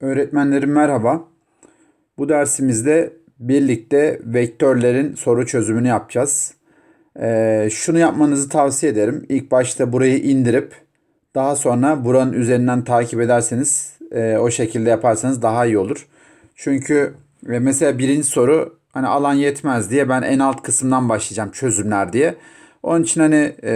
Öğretmenlerim merhaba. Bu dersimizde birlikte vektörlerin soru çözümünü yapacağız. Ee, şunu yapmanızı tavsiye ederim. İlk başta burayı indirip daha sonra buranın üzerinden takip ederseniz e, o şekilde yaparsanız daha iyi olur. Çünkü e, mesela birinci soru hani alan yetmez diye ben en alt kısımdan başlayacağım çözümler diye. Onun için hani e,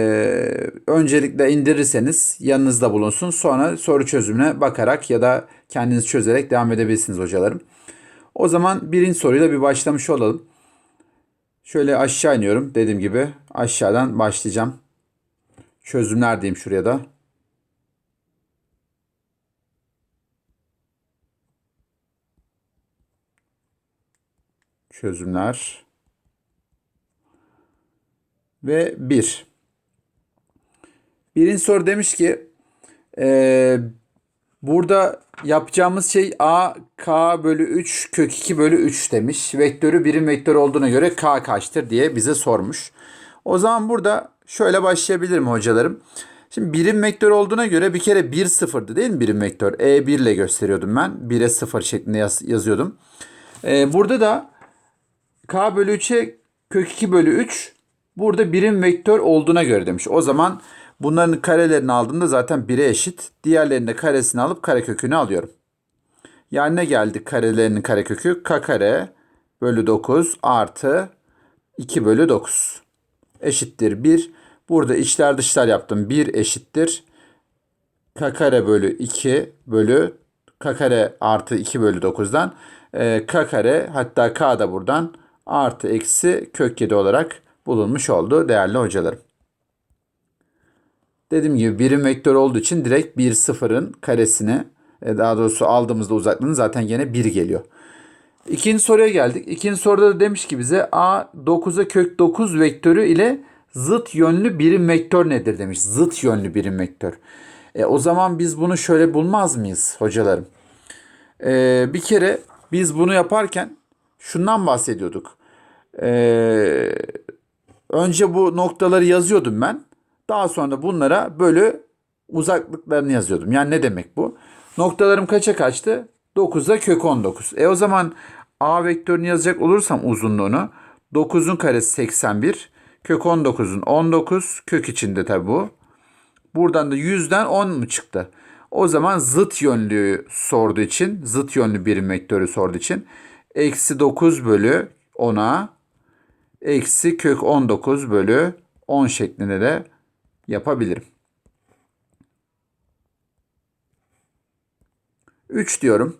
öncelikle indirirseniz yanınızda bulunsun. Sonra soru çözümüne bakarak ya da kendiniz çözerek devam edebilirsiniz hocalarım. O zaman birinci soruyla bir başlamış olalım. Şöyle aşağı iniyorum dediğim gibi. Aşağıdan başlayacağım. Çözümler diyeyim şuraya da. Çözümler. Ve 1. Birinci soru demiş ki e, burada yapacağımız şey a k bölü 3 kök 2 bölü 3 demiş. Vektörü birim vektör olduğuna göre k kaçtır diye bize sormuş. O zaman burada şöyle başlayabilirim hocalarım. Şimdi birim vektör olduğuna göre bir kere 1 sıfırdı değil mi birim vektör? E1 ile gösteriyordum ben. 1'e 0 şeklinde yaz, yazıyordum. E, burada da k bölü 3'e kök 2 bölü 3 burada birim vektör olduğuna göre demiş. O zaman bunların karelerini aldığımda zaten 1'e eşit. Diğerlerinin de karesini alıp karekökünü alıyorum. Yani ne geldi karelerinin karekökü? k kare bölü 9 artı 2 bölü 9 eşittir 1. Burada içler dışlar yaptım. 1 eşittir. k kare bölü 2 bölü k kare artı 2 bölü 9'dan e, k kare hatta k da buradan artı eksi kök 7 olarak bulunmuş oldu değerli hocalarım. Dediğim gibi birim vektör olduğu için direkt 1 sıfırın karesini e, daha doğrusu aldığımızda uzaklığını zaten yine 1 geliyor. İkinci soruya geldik. İkinci soruda da demiş ki bize a 9'a kök 9 vektörü ile zıt yönlü birim vektör nedir demiş. Zıt yönlü birim vektör. E, o zaman biz bunu şöyle bulmaz mıyız hocalarım? E, bir kere biz bunu yaparken şundan bahsediyorduk. E, önce bu noktaları yazıyordum ben. Daha sonra bunlara bölü uzaklıklarını yazıyordum. Yani ne demek bu? Noktalarım kaça kaçtı? 9'a kök 19. E o zaman A vektörünü yazacak olursam uzunluğunu 9'un karesi 81. Kök 19'un 19. Kök içinde tabi bu. Buradan da 100'den 10 mu çıktı? O zaman zıt yönlüğü sorduğu için, zıt yönlü birim vektörü sorduğu için eksi 9 bölü 10'a eksi kök 19 bölü 10 şeklinde de yapabilirim. 3 diyorum.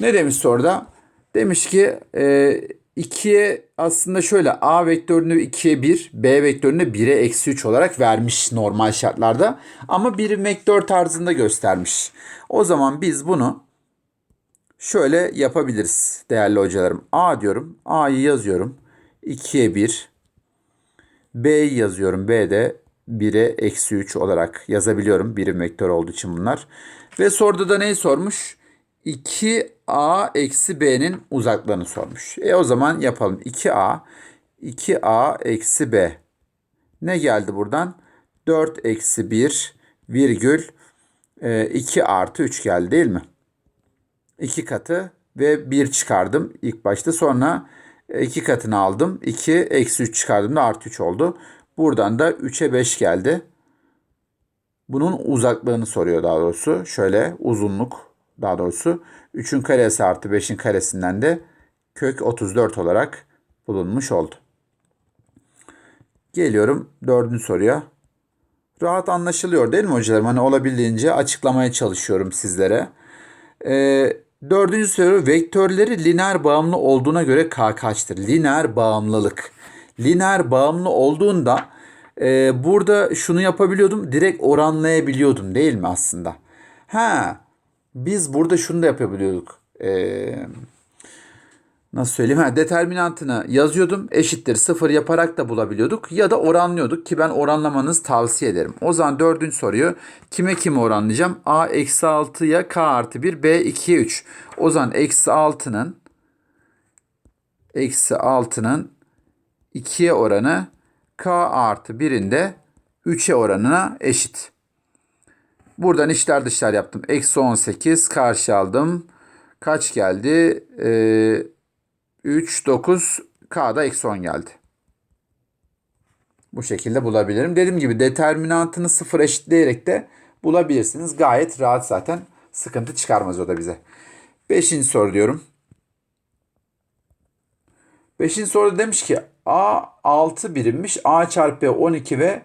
Ne demiş soruda? Demiş ki e, 2'ye aslında şöyle A vektörünü 2'ye 1, B vektörünü 1'e eksi 3 olarak vermiş normal şartlarda. Ama bir vektör tarzında göstermiş. O zaman biz bunu şöyle yapabiliriz değerli hocalarım. A diyorum. A'yı yazıyorum. 2'ye 1. B'yi yazıyorum. B'de 1'e eksi 3 olarak yazabiliyorum. Birim vektör olduğu için bunlar. Ve soruda da neyi sormuş? 2a eksi b'nin uzaklığını sormuş. E o zaman yapalım. 2a 2a eksi b. Ne geldi buradan? 4 eksi 1 virgül 2 e, artı 3 geldi değil mi? 2 katı ve 1 çıkardım ilk başta. Sonra 2 katını aldım. 2 eksi 3 çıkardım da artı 3 oldu. Buradan da 3'e 5 geldi. Bunun uzaklığını soruyor daha doğrusu. Şöyle uzunluk daha doğrusu 3'ün karesi artı 5'in karesinden de kök 34 olarak bulunmuş oldu. Geliyorum dördüncü soruya. Rahat anlaşılıyor değil mi hocalarım? Hani olabildiğince açıklamaya çalışıyorum sizlere. Ee, dördüncü soru vektörleri lineer bağımlı olduğuna göre k kaçtır? Lineer bağımlılık. Lineer bağımlı olduğunda e, burada şunu yapabiliyordum. Direkt oranlayabiliyordum değil mi aslında? Ha biz burada şunu da yapabiliyorduk. Ee, nasıl söyleyeyim? Ha, determinantını yazıyordum. Eşittir sıfır yaparak da bulabiliyorduk. Ya da oranlıyorduk ki ben oranlamanızı tavsiye ederim. O zaman dördüncü soruyu kime kime oranlayacağım? A eksi 6'ya K artı 1, B 2'ye 3. O zaman eksi 6'nın eksi 6'nın 2'ye oranı K artı 1'in de 3'e oranına eşit. Buradan içler dışlar yaptım. Eksi 18 karşı aldım. Kaç geldi? Ee, 3, 9, K'da eksi 10 geldi. Bu şekilde bulabilirim. Dediğim gibi determinantını sıfır eşitleyerek de bulabilirsiniz. Gayet rahat zaten. Sıkıntı çıkarmaz o da bize. Beşinci soru diyorum. Beşinci soruda demiş ki A 6 birimmiş. A çarpı B 12 ve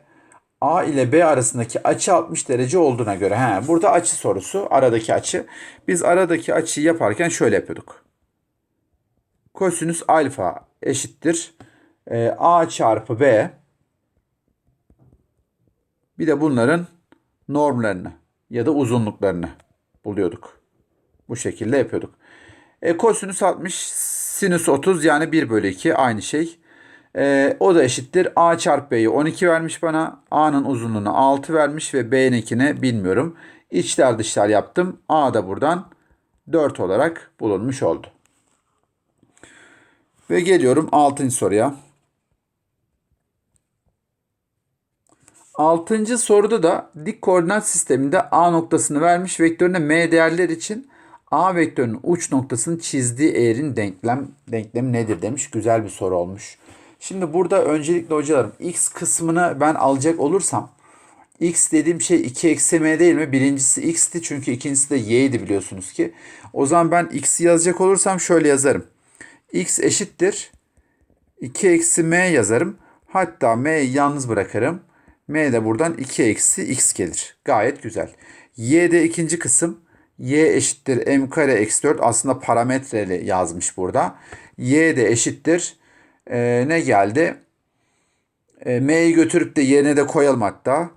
A ile B arasındaki açı 60 derece olduğuna göre. He, burada açı sorusu. Aradaki açı. Biz aradaki açıyı yaparken şöyle yapıyorduk. Kosinüs alfa eşittir. e, A çarpı B. Bir de bunların normlarını ya da uzunluklarını buluyorduk. Bu şekilde yapıyorduk. E, kosinüs 60, sinüs 30 yani 1 bölü 2 aynı şey. E, o da eşittir. A çarpı B'yi 12 vermiş bana. A'nın uzunluğunu 6 vermiş ve B'ninkini bilmiyorum. İçler dışlar yaptım. A da buradan 4 olarak bulunmuş oldu. Ve geliyorum 6. soruya. Altıncı soruda da dik koordinat sisteminde A noktasını vermiş vektörüne M değerler için A vektörünün uç noktasını çizdiği eğrin denklem denklemi nedir demiş. Güzel bir soru olmuş. Şimdi burada öncelikle hocalarım x kısmını ben alacak olursam x dediğim şey 2 eksi m değil mi? Birincisi x'ti çünkü ikincisi de y'ydi biliyorsunuz ki. O zaman ben x'i yazacak olursam şöyle yazarım. x eşittir 2 eksi m yazarım. Hatta m'yi yalnız bırakırım. M de buradan 2 eksi x gelir. Gayet güzel. Y de ikinci kısım. Y eşittir m kare eksi 4. Aslında parametreli yazmış burada. Y de eşittir. Ee, ne geldi? Ee, M'yi götürüp de yerine de koyalım hatta.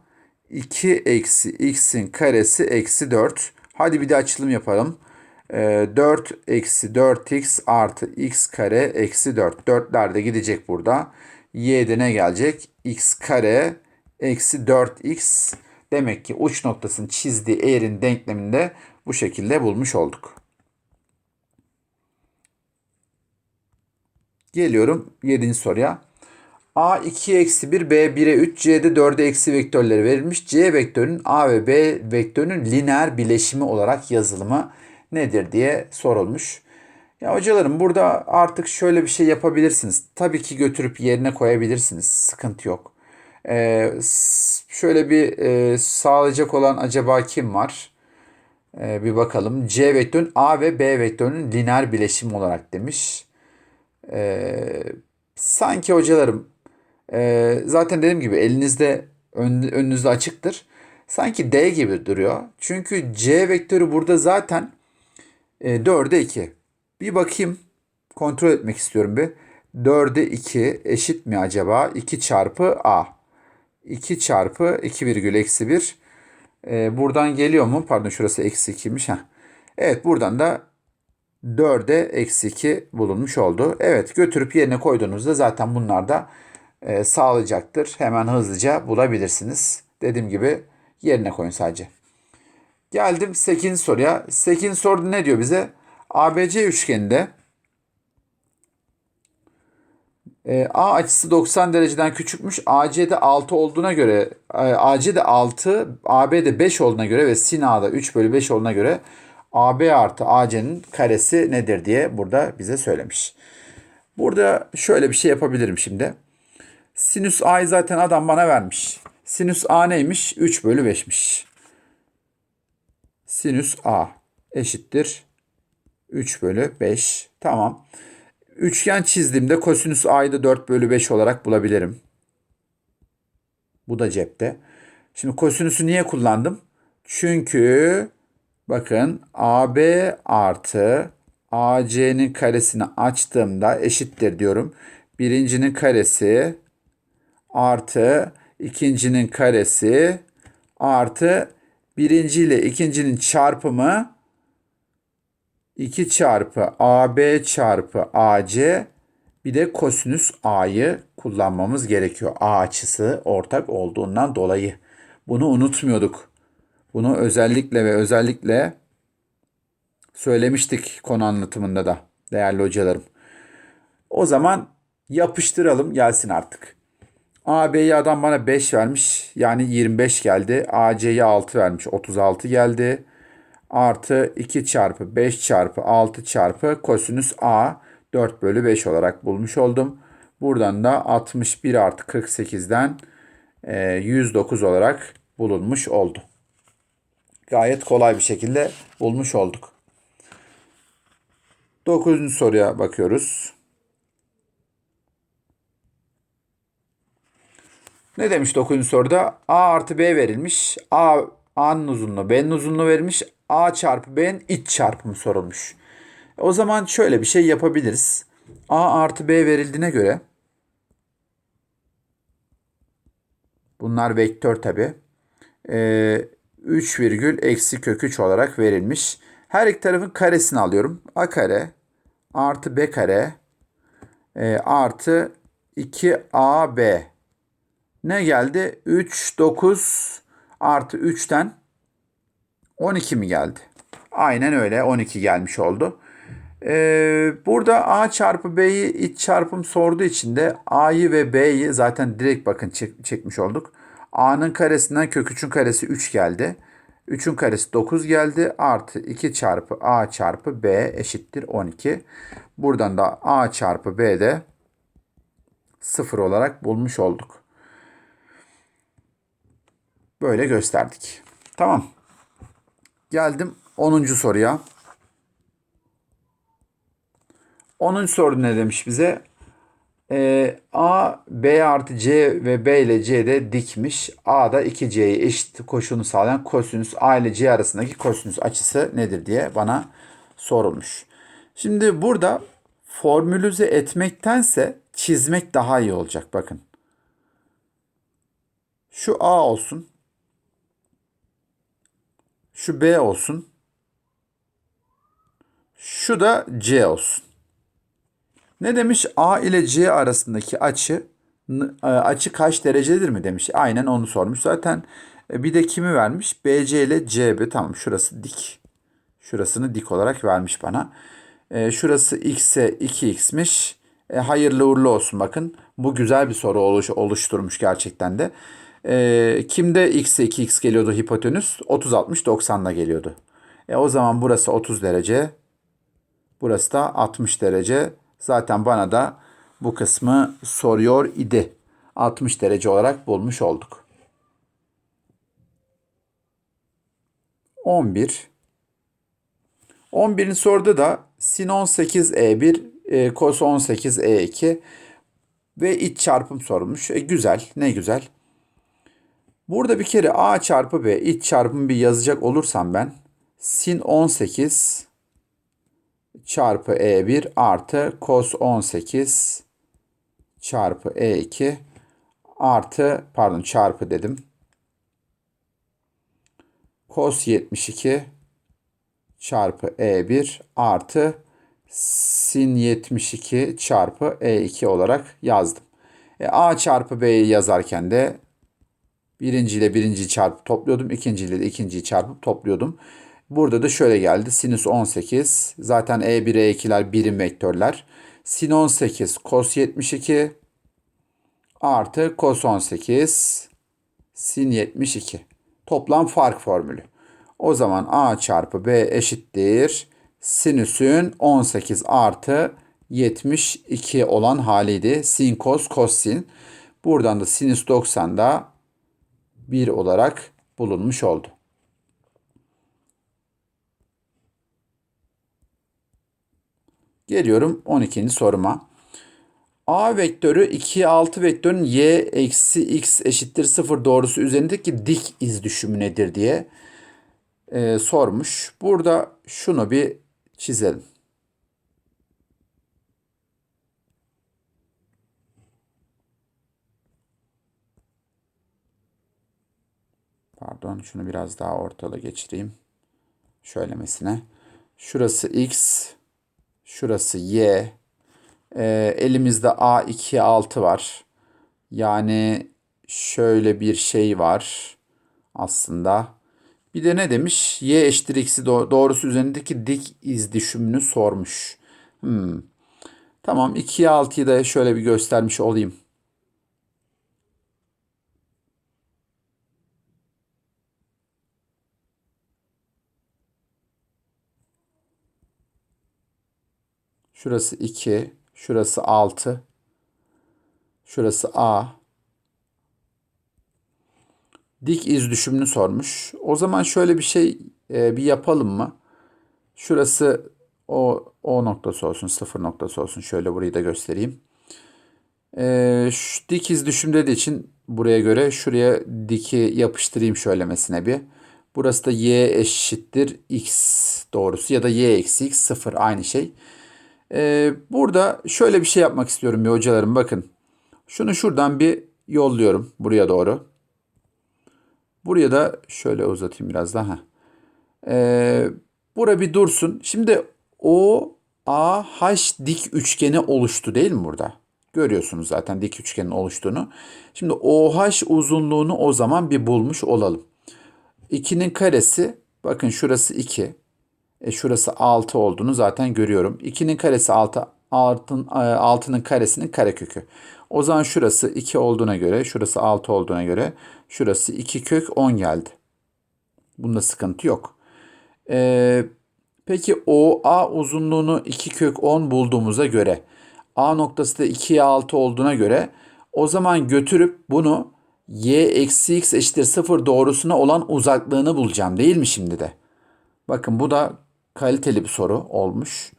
2 eksi x'in karesi eksi 4. Hadi bir de açılım yapalım. Ee, 4 eksi 4x artı x kare eksi 4. 4'ler de gidecek burada. Y'de ne gelecek? x kare eksi 4x demek ki uç noktasını çizdiği eğrin denkleminde bu şekilde bulmuş olduk. Geliyorum 7. soruya. A 2 eksi 1, B 1'e 3, C'de 4'e eksi vektörleri verilmiş. C vektörünün A ve B vektörünün lineer bileşimi olarak yazılımı nedir diye sorulmuş. Ya hocalarım burada artık şöyle bir şey yapabilirsiniz. Tabii ki götürüp yerine koyabilirsiniz. Sıkıntı yok. Ee, şöyle bir e, sağlayacak olan acaba kim var? Ee, bir bakalım. C vektörün A ve B vektörünün lineer bileşimi olarak demiş. Ee, sanki hocalarım e, zaten dediğim gibi elinizde ön, önünüzde açıktır. Sanki D gibi duruyor. Çünkü C vektörü burada zaten e, 4'e 2. Bir bakayım. Kontrol etmek istiyorum bir. 4'e 2 eşit mi acaba? 2 çarpı A. 2 çarpı 2 virgül eksi 1. Ee, buradan geliyor mu? Pardon şurası eksi 2'ymiş. Heh. Evet buradan da 4'e eksi 2 bulunmuş oldu. Evet götürüp yerine koyduğunuzda zaten bunlar da e, sağlayacaktır. Hemen hızlıca bulabilirsiniz. Dediğim gibi yerine koyun sadece. Geldim 8. soruya. 8. soruda ne diyor bize? ABC üçgeninde e, A açısı 90 dereceden küçükmüş. AC'de 6 olduğuna göre e, AC'de 6, AB'de 5 olduğuna göre ve sin A'da 3 bölü 5 olduğuna göre AB artı AC'nin karesi nedir diye burada bize söylemiş. Burada şöyle bir şey yapabilirim şimdi. Sinüs A'yı zaten adam bana vermiş. Sinüs A neymiş? 3 bölü 5'miş. Sinüs A eşittir 3 bölü 5. Tamam. Üçgen çizdiğimde kosinüs a'yı da 4 bölü 5 olarak bulabilirim. Bu da cepte. Şimdi kosinüsü niye kullandım? Çünkü bakın AB artı AC'nin karesini açtığımda eşittir diyorum. Birincinin karesi artı ikincinin karesi artı birinci ile ikincinin çarpımı 2 çarpı AB çarpı AC bir de kosinüs A'yı kullanmamız gerekiyor. A açısı ortak olduğundan dolayı. Bunu unutmuyorduk. Bunu özellikle ve özellikle söylemiştik konu anlatımında da değerli hocalarım. O zaman yapıştıralım gelsin artık. AB'yi adam bana 5 vermiş. Yani 25 geldi. AC'ye 6 vermiş. 36 geldi. artı 2 çarpı 5 çarpı 6 çarpı kosinüs a 4 bölü 5 olarak bulmuş oldum. Buradan da 61 artı 48'den e, 109 olarak bulunmuş oldu. Gayet kolay bir şekilde bulmuş olduk. 9. soruya bakıyoruz. Ne demiş 9. soruda? A artı B verilmiş. A A'nın uzunluğu B'nin uzunluğu verilmiş. A çarpı B'nin iç çarpımı sorulmuş. O zaman şöyle bir şey yapabiliriz. A artı B verildiğine göre bunlar vektör tabi. Ee, 3 virgül eksi kök 3 olarak verilmiş. Her iki tarafın karesini alıyorum. A kare artı B kare e, artı 2AB ne geldi? 3, 9 artı 3'ten 12 mi geldi? Aynen öyle 12 gelmiş oldu. Ee, burada A çarpı B'yi iç çarpım sorduğu için de A'yı ve B'yi zaten direkt bakın çek, çekmiş olduk. A'nın karesinden kök 3'ün karesi 3 geldi. 3'ün karesi 9 geldi. Artı 2 çarpı A çarpı B eşittir 12. Buradan da A çarpı B de 0 olarak bulmuş olduk. Böyle gösterdik. Tamam. Geldim 10. soruya. 10. soru ne demiş bize? Ee, A, B artı C ve B ile C'de dikmiş. A'da 2C'yi eşit koşulunu sağlayan kosinüs A ile C arasındaki kosinüs açısı nedir diye bana sorulmuş. Şimdi burada formülize etmektense çizmek daha iyi olacak bakın. Şu A olsun. Şu B olsun. Şu da C olsun. Ne demiş? A ile C arasındaki açı e, açı kaç derecedir mi demiş. Aynen onu sormuş. Zaten e, bir de kimi vermiş? BC ile CB. Tamam şurası dik. Şurasını dik olarak vermiş bana. E, şurası x'e 2x'miş. E, hayırlı uğurlu olsun bakın. Bu güzel bir soru oluş, oluşturmuş gerçekten de. E, kimde x'e 2x geliyordu hipotenüs? 30 60 90'da geliyordu. E, o zaman burası 30 derece. Burası da 60 derece. Zaten bana da bu kısmı soruyor idi. 60 derece olarak bulmuş olduk. 11. 11'in soruda da sin 18e1 e, cos 18e2 ve iç çarpım sorulmuş. E, güzel, ne güzel. Burada bir kere a çarpı b iç çarpımı bir yazacak olursam ben sin 18 çarpı E1 artı cos 18 çarpı E2 artı pardon çarpı dedim. Cos 72 çarpı E1 artı sin 72 çarpı E2 olarak yazdım. E, A çarpı B'yi yazarken de birinci ile birinci çarpıp topluyordum. ikinci ile de ikinciyi çarpıp topluyordum. Burada da şöyle geldi. Sinüs 18. Zaten E1, E2'ler birim vektörler. Sin 18 cos 72 artı cos 18 sin 72. Toplam fark formülü. O zaman A çarpı B eşittir. Sinüsün 18 artı 72 olan haliydi. Sin cos cos sin. Buradan da sinüs 90'da 1 olarak bulunmuş oldu. Geliyorum 12. soruma. A vektörü 2'ye 6 vektörün y eksi x eşittir 0 doğrusu üzerindeki dik iz düşümü nedir diye e, sormuş. Burada şunu bir çizelim. Pardon şunu biraz daha ortalı geçireyim. Şöylemesine. Şurası x, Şurası Y. E, elimizde A2 6 var. Yani şöyle bir şey var aslında. Bir de ne demiş? Y eşittir x'i doğrusu üzerindeki dik iz düşümünü sormuş. Hmm. Tamam 2'ye 6'yı da şöyle bir göstermiş olayım. Şurası 2. Şurası 6. Şurası A. Dik iz düşümünü sormuş. O zaman şöyle bir şey e, bir yapalım mı? Şurası o o noktası olsun, sıfır noktası olsun. Şöyle burayı da göstereyim. E, şu dik iz düşüm dediği için buraya göre şuraya diki yapıştırayım şöylemesine bir. Burası da y eşittir x doğrusu ya da y eksi x sıfır aynı şey. E, burada şöyle bir şey yapmak istiyorum bir hocalarım bakın. Şunu şuradan bir yolluyorum buraya doğru. Buraya da şöyle uzatayım biraz daha. Ee, bura bir dursun. Şimdi o A H dik üçgeni oluştu değil mi burada? Görüyorsunuz zaten dik üçgenin oluştuğunu. Şimdi OH uzunluğunu o zaman bir bulmuş olalım. 2'nin karesi bakın şurası 2. E şurası 6 olduğunu zaten görüyorum. 2'nin karesi 6. Altın, 6'nın karesinin karekökü. O zaman şurası 2 olduğuna göre, şurası 6 olduğuna göre şurası 2 kök 10 geldi. Bunda sıkıntı yok. Ee, peki OA uzunluğunu 2 kök 10 bulduğumuza göre A noktası da 2'ye 6 olduğuna göre o zaman götürüp bunu y eksi x eşittir 0 doğrusuna olan uzaklığını bulacağım değil mi şimdi de? Bakın bu da kaliteli bir soru olmuş.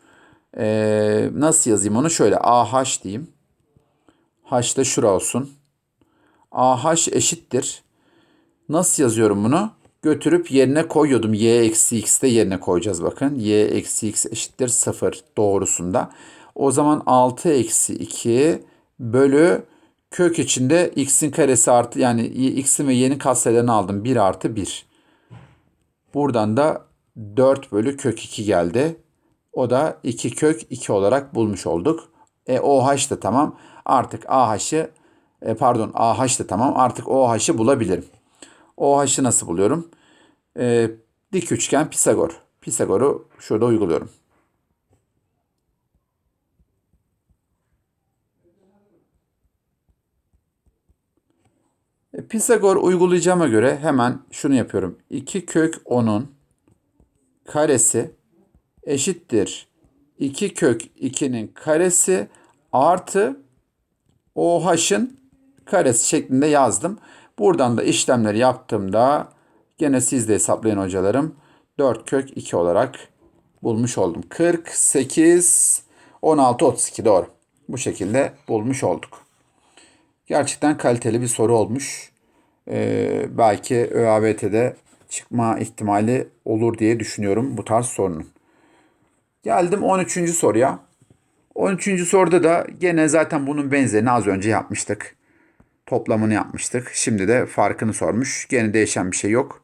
Ee, nasıl yazayım onu? Şöyle AH diyeyim. H da şura olsun. AH eşittir. Nasıl yazıyorum bunu? Götürüp yerine koyuyordum. Y eksi x de yerine koyacağız bakın. Y eksi x eşittir 0 doğrusunda. O zaman 6 eksi 2 bölü kök içinde x'in karesi artı yani x'in ve y'nin katsayılarını aldım. 1 artı 1. Buradan da 4 bölü kök 2 geldi. O da 2 kök 2 olarak bulmuş olduk. E, OH da tamam. Artık AH'ı e, pardon AH da tamam. Artık OH'ı bulabilirim. OH'ı nasıl buluyorum? E, dik üçgen Pisagor. Pisagor'u şurada uyguluyorum. E, Pisagor uygulayacağıma göre hemen şunu yapıyorum. 2 kök 10'un karesi eşittir 2 kök 2'nin karesi artı OH'ın karesi şeklinde yazdım. Buradan da işlemleri yaptığımda gene siz de hesaplayın hocalarım. 4 kök 2 olarak bulmuş oldum. 48, 16, 32 doğru. Bu şekilde bulmuş olduk. Gerçekten kaliteli bir soru olmuş. Ee, belki ÖABT'de çıkma ihtimali olur diye düşünüyorum bu tarz sorunun. Geldim 13. soruya. 13. soruda da gene zaten bunun benzerini az önce yapmıştık. Toplamını yapmıştık. Şimdi de farkını sormuş. Gene değişen bir şey yok.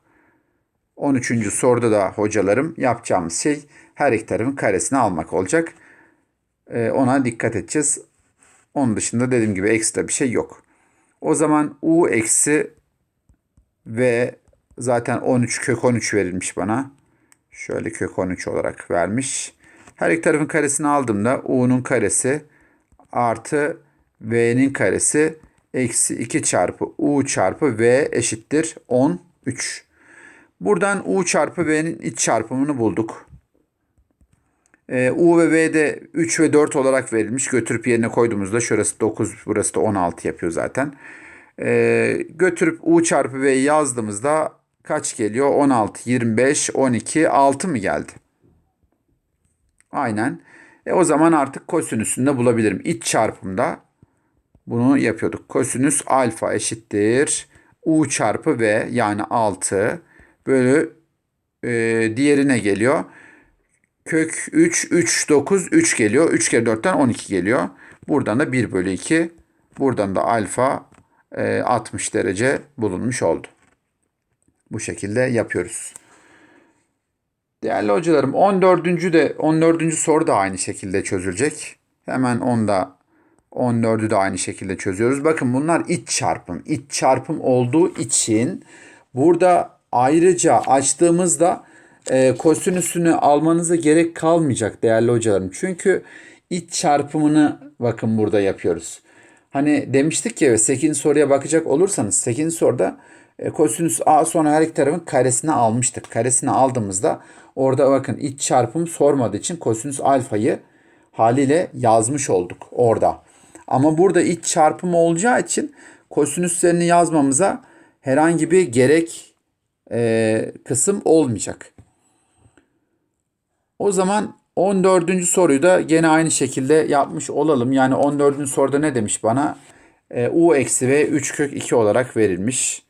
13. soruda da hocalarım yapacağımız şey her iki tarafın karesini almak olacak. Ee, ona dikkat edeceğiz. Onun dışında dediğim gibi ekstra bir şey yok. O zaman u eksi v zaten 13 kök 13 verilmiş bana. Şöyle kök 13 olarak vermiş. Her iki tarafın karesini aldığımda u'nun karesi artı v'nin karesi eksi 2 çarpı u çarpı v eşittir 13. Buradan u çarpı v'nin iç çarpımını bulduk. E, u ve v de 3 ve 4 olarak verilmiş. Götürüp yerine koyduğumuzda şurası 9 burası da 16 yapıyor zaten. E, götürüp u çarpı v'yi yazdığımızda kaç geliyor? 16, 25, 12, 6 mı geldi? Aynen. E o zaman artık kosinüsünü de bulabilirim. İç çarpımda bunu yapıyorduk. Kosinüs alfa eşittir. U çarpı V yani 6 bölü e, diğerine geliyor. Kök 3, 3, 9, 3 geliyor. 3 kere 4'ten 12 geliyor. Buradan da 1 bölü 2. Buradan da alfa e, 60 derece bulunmuş oldu. Bu şekilde yapıyoruz. Değerli hocalarım 14. de 14. soru da aynı şekilde çözülecek. Hemen onda 14'ü de aynı şekilde çözüyoruz. Bakın bunlar iç çarpım. İç çarpım olduğu için burada ayrıca açtığımızda e, kosinüsünü almanıza gerek kalmayacak değerli hocalarım. Çünkü iç çarpımını bakın burada yapıyoruz. Hani demiştik ya 8. soruya bakacak olursanız 8. soruda kosinüs a sonra her iki tarafın karesini almıştık. Karesini aldığımızda orada bakın iç çarpım sormadığı için kosinüs alfayı haliyle yazmış olduk orada. Ama burada iç çarpım olacağı için kosinüslerini yazmamıza herhangi bir gerek e, kısım olmayacak. O zaman 14. soruyu da gene aynı şekilde yapmış olalım. Yani 14. soruda ne demiş bana? E, u eksi v 3 kök 2 olarak verilmiş.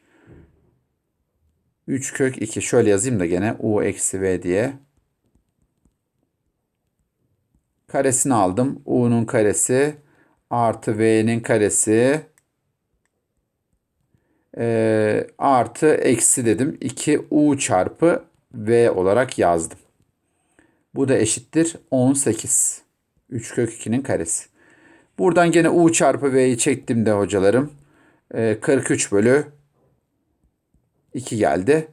3 kök 2 şöyle yazayım da gene u eksi v diye. Karesini aldım. u'nun karesi artı v'nin karesi e, artı eksi dedim. 2u çarpı v olarak yazdım. Bu da eşittir 18. 3 kök 2'nin karesi. Buradan gene u çarpı v'yi çektim de hocalarım. E, 43 bölü 2 geldi.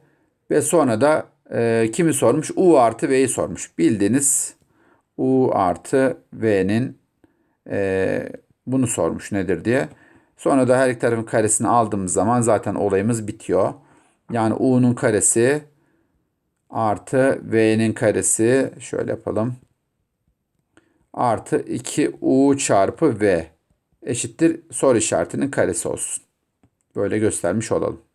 Ve sonra da e, kimi sormuş? u artı v'yi sormuş. Bildiğiniz u artı v'nin e, bunu sormuş nedir diye. Sonra da her iki tarafın karesini aldığımız zaman zaten olayımız bitiyor. Yani u'nun karesi artı v'nin karesi şöyle yapalım. Artı 2u çarpı v eşittir soru işaretinin karesi olsun. Böyle göstermiş olalım.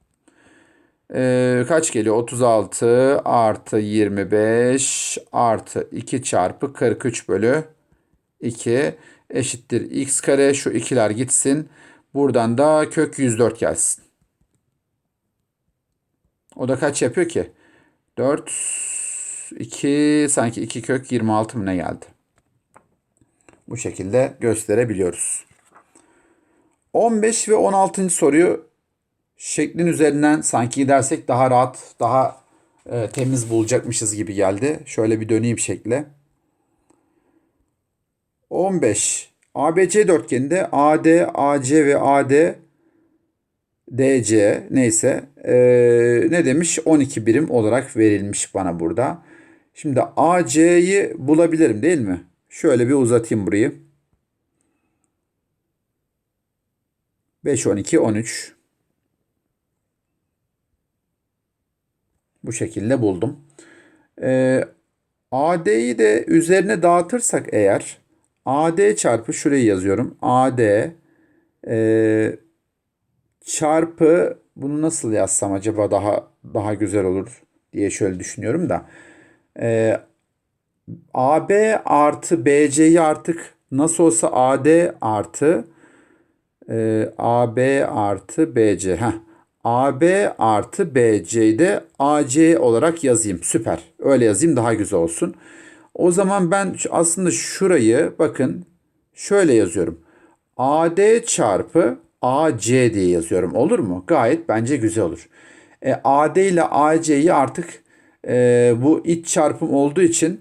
Ee, kaç geliyor? 36 artı 25 artı 2 çarpı 43 bölü 2 eşittir x kare. Şu ikiler gitsin. Buradan da kök 104 gelsin. O da kaç yapıyor ki? 4, 2, sanki 2 kök 26 mı ne geldi? Bu şekilde gösterebiliyoruz. 15 ve 16. soruyu şeklin üzerinden sanki gidersek daha rahat, daha e, temiz bulacakmışız gibi geldi. Şöyle bir döneyim şekle. 15. ABC dörtgeninde AD, AC ve AD DC neyse e, ne demiş 12 birim olarak verilmiş bana burada. Şimdi AC'yi bulabilirim değil mi? Şöyle bir uzatayım burayı. 5, 12, 13. Bu şekilde buldum. Ee, AD'yi de üzerine dağıtırsak eğer AD çarpı şurayı yazıyorum. AD e, çarpı bunu nasıl yazsam acaba daha daha güzel olur diye şöyle düşünüyorum da. E, AB artı BC'yi artık nasıl olsa AD artı e, AB artı BC. Heh. AB artı BC'yi de AC olarak yazayım. Süper. Öyle yazayım daha güzel olsun. O zaman ben aslında şurayı bakın şöyle yazıyorum. AD çarpı AC diye yazıyorum. Olur mu? Gayet bence güzel olur. E, AD ile AC'yi artık e, bu iç çarpım olduğu için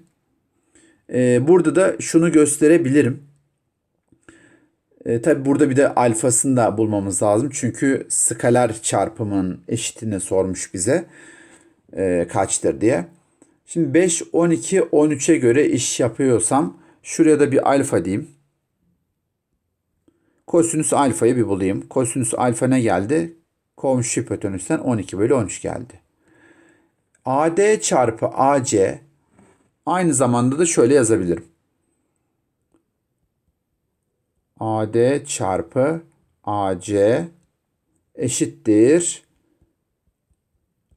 e, burada da şunu gösterebilirim. E, Tabi burada bir de alfasını da bulmamız lazım. Çünkü skaler çarpımın eşitini sormuş bize. E, kaçtır diye. Şimdi 5, 12, 13'e göre iş yapıyorsam şuraya da bir alfa diyeyim. Kosinüs alfayı bir bulayım. Kosinüs alfa ne geldi? Komşu hipotenüsten 12 bölü 13 geldi. AD çarpı AC aynı zamanda da şöyle yazabilirim. AD çarpı AC eşittir.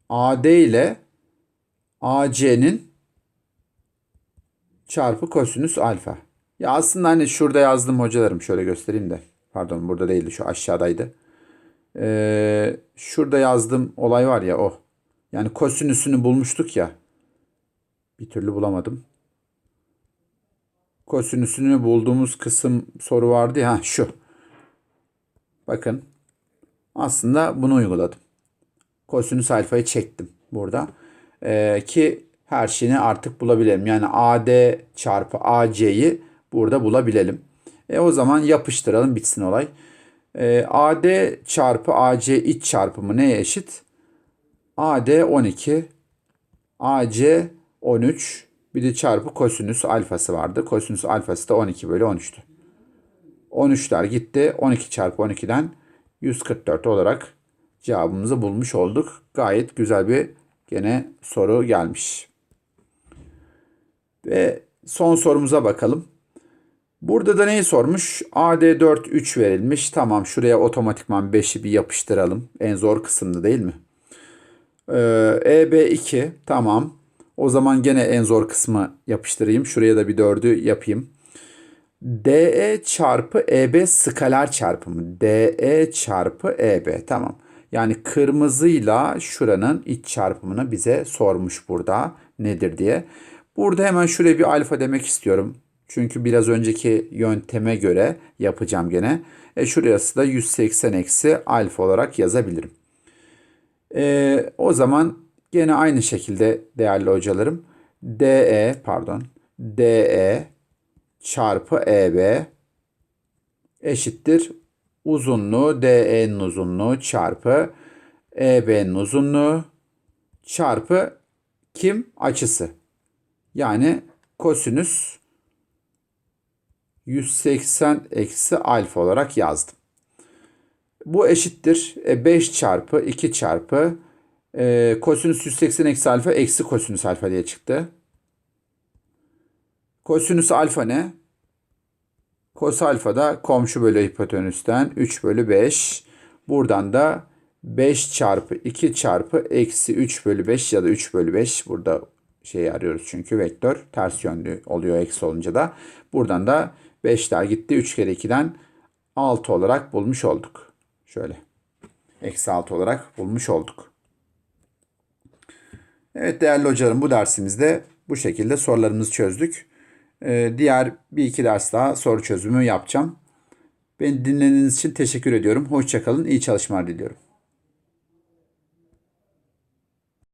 AD ile AC'nin çarpı kosinüs alfa. Ya aslında hani şurada yazdım hocalarım. Şöyle göstereyim de. Pardon burada değildi şu aşağıdaydı. Ee, şurada yazdığım olay var ya o. Yani kosinüsünü bulmuştuk ya. Bir türlü bulamadım. Kosinüsünü bulduğumuz kısım soru vardı ya. Şu. Bakın. Aslında bunu uyguladım. Kosinüs alfayı çektim burada. Ee, ki her şeyini artık bulabilirim. Yani AD çarpı AC'yi burada bulabilelim. E o zaman yapıştıralım bitsin olay. E, AD çarpı AC iç çarpımı neye eşit? AD 12, AC 13, bir de çarpı kosinüs alfası vardı. Kosinüs alfası da 12 bölü 13'tü. 13'ler gitti. 12 çarpı 12'den 144 olarak cevabımızı bulmuş olduk. Gayet güzel bir gene soru gelmiş. Ve son sorumuza bakalım. Burada da neyi sormuş? AD4 3 verilmiş. Tamam şuraya otomatikman 5'i bir yapıştıralım. En zor kısımda değil mi? Ee, EB2 tamam. O zaman gene en zor kısmı yapıştırayım. Şuraya da bir 4'ü yapayım. DE çarpı EB skaler çarpımı. DE çarpı EB tamam. Yani kırmızıyla şuranın iç çarpımını bize sormuş burada nedir diye. Burada hemen şuraya bir alfa demek istiyorum. Çünkü biraz önceki yönteme göre yapacağım gene. E şurası da 180 eksi alfa olarak yazabilirim. E, o zaman gene aynı şekilde değerli hocalarım. DE pardon. DE çarpı EB eşittir uzunluğu DE'nin uzunluğu çarpı EB'nin uzunluğu çarpı kim? Açısı. Yani kosinüs 180 eksi alfa olarak yazdım. Bu eşittir e, 5 çarpı 2 çarpı e, kosinüs 180 eksi alfa eksi kosinüs alfa diye çıktı. Kosinüs alfa ne? Kos alfa da komşu bölü hipotenüsten 3 bölü 5. Buradan da 5 çarpı 2 çarpı eksi 3 bölü 5 ya da 3 bölü 5. Burada şeyi arıyoruz çünkü vektör ters yönlü oluyor eksi olunca da. Buradan da 5'ler gitti. 3 kere 2'den 6 olarak bulmuş olduk. Şöyle. Eksi 6 olarak bulmuş olduk. Evet değerli hocalarım bu dersimizde bu şekilde sorularımızı çözdük. Ee, diğer bir iki ders daha soru çözümü yapacağım. Beni dinlediğiniz için teşekkür ediyorum. Hoşçakalın. İyi çalışmalar diliyorum.